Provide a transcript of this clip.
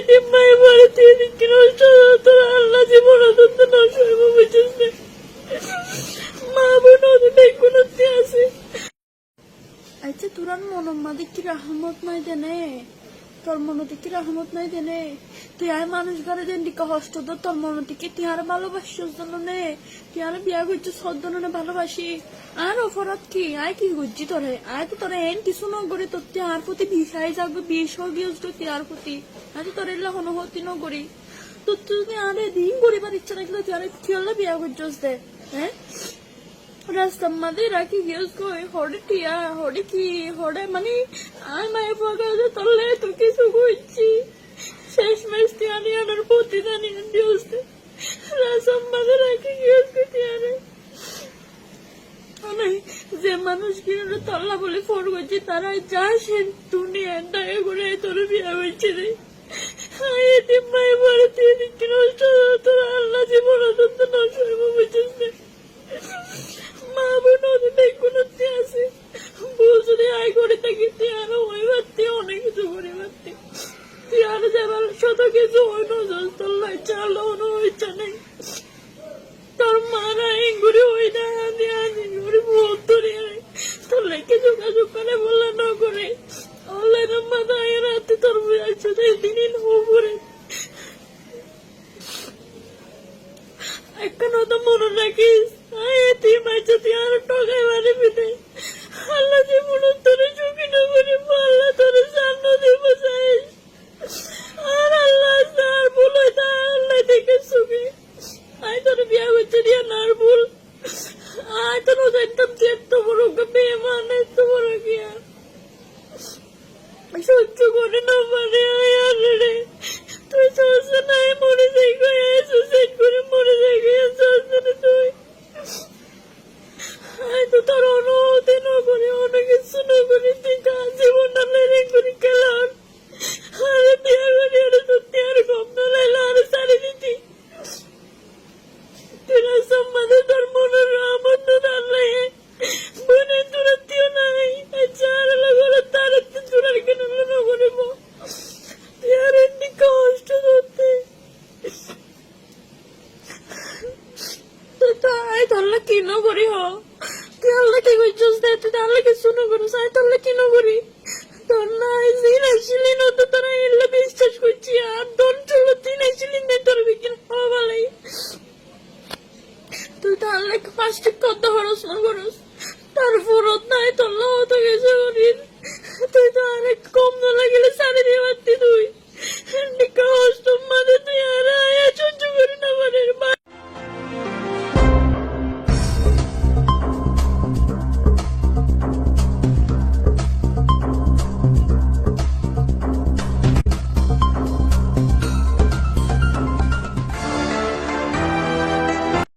এতিম মায়ের বাড়িতে এদিকে নষ্ট হলো তোর আল্লাহ জীবন অত্যন্ত নষ্ট হইব বুঝছিস মা বোন ওদের দেখুনতে আছে আচ্ছা তোরার মনের মাঝে কি রহমত মাই দেনে? তোর মনতে কি রহমত নাই দেনে তুই আর মানুষ ঘরে দেন দিকে হস্ত তো তোর কি তুই নে বিয়া করছিস ভালোবাসি। আর অপরাধ কি? আয় কি করছি তোরে? আয় তো তোরে এন কিছু ন করে তোর তুই প্রতি বিষাই যাবে, বিষ গিয়েছ তুই আর প্রতি। তো তোর এগুলা হনহতি ন করি তোর তুই আরে দিন করিবার ইচ্ছা রাখলে তুই তুই হলে বিয়া করছিস দে হ্যাঁ? রাস্তার মাঝে রাখি গিয়েছ টিয়া কি? মানে আয় মায়ের পাকা তলে তো কিছু করছি শেষ মেশ টিয়া নিয়ে আনার প্রতিদান দিয়েছ রাস্তার মাঝে রাখি গিয়েছ কই টিয়ারে মানে যে তল্লা বলে ফোন করছে তারা যা সে দুনিয়া দয়া করে তোর বিয়া হয়েছে রে। হায় এতিম মায়ের বাড়িতে এদিকে নষ্ট হলো, তোর? আল্লাহ জীবন অত্যন্ত নষ্ট হইব বুঝছিস মা বোন ওদের দেখুনতে আছে। যদি আয় করে থাকি তুই আরও ওই অনেক কিছু করে ভাবতে তুই আরও যাবার শত কিছু অন্য তোর লজ্জা আলো অন্য নেই। তোর এঙ্গুরি ওই না আনি আনি করে বলতো রে তোর লেকে যোগাযোগ করে বললে না করে অনলাইনে মাথা এ রাতে তোর সাথে দিন উপরে একটা তো মনে রাখিস? আর টকাই মারি পিতে আল্লাহ যে মনে তোরে না করে আল্লাহ তোরে সামনে দেব আর আল্লাহ আর ভুল হয় তা আল্লাহ দেখে তোর বিয়া করছে দিয়া নার ভুল। আয়, তোর বড় মেয়ে মানে এত বড় গিয়া সহ্য করে না পারে তাহলে কি নগরী হ? তুই আল্লাহকে কইছস না তুই আল্লাহকে শুনো করো, সাই, তাহলে কি নগরী তোর না জিন আসলি না তো তোরা এলে বিশ্বাস করছি, আর দন চলো তিন আসলি না তোর বিকিন হওয়া তুই তো আল্লাহকে ফার্স্ট কত হরস না করস? তারপর নাই, তোর